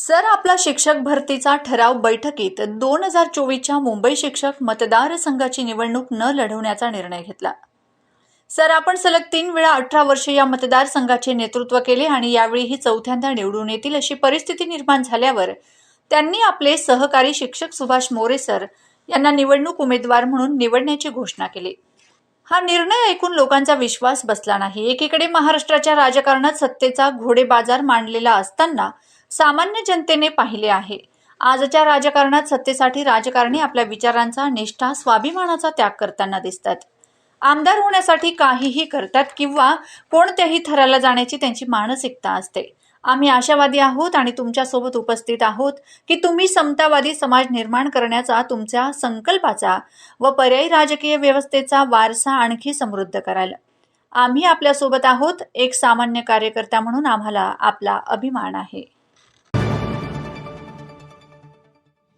Sir आपला शिक्षक भरतीचा ठराव बैठकीत दोन हजार चोवीसच्या मुंबई शिक्षक मतदारसंघाची निवडणूक न लढवण्याचा निर्णय घेतला. सर आपण सलग तीन वेळा अठरा वर्षे या मतदारसंघाचे नेतृत्व केले आणि यावेळीही चौथ्यांदा निवडून येतील अशी परिस्थिती निर्माण झाल्यावर त्यांनी आपले सहकारी शिक्षक सुभाष मोरे सर यांना निवडणूक उमेदवार म्हणून निवडण्याची घोषणा केली. हा निर्णय ऐकून लोकांचा विश्वास बसला नाही. एकीकडे महाराष्ट्राच्या राजकारणात सत्तेचा घोडेबाजार मांडलेला असताना सामान्य जनतेने पाहिले आहे. आजच्या राजकारणात सत्तेसाठी राजकारणी आपल्या विचारांचा निष्ठा स्वाभिमानाचा त्याग करताना दिसतात. आमदार होण्यासाठी काहीही करतात किंवा कोणत्याही थराला जाण्याची त्यांची मानसिकता असते. आम्ही आशावादी आहोत आणि तुमच्यासोबत उपस्थित आहोत की तुम्ही समतावादी समाज निर्माण करण्याचा तुमच्या संकल्पाचा व पर्यायी राजकीय व्यवस्थेचा वारसा आणखी समृद्ध कराल. आम्ही आपल्यासोबत आहोत एक सामान्य कार्यकर्ता म्हणून आम्हाला आपला अभिमान आहे.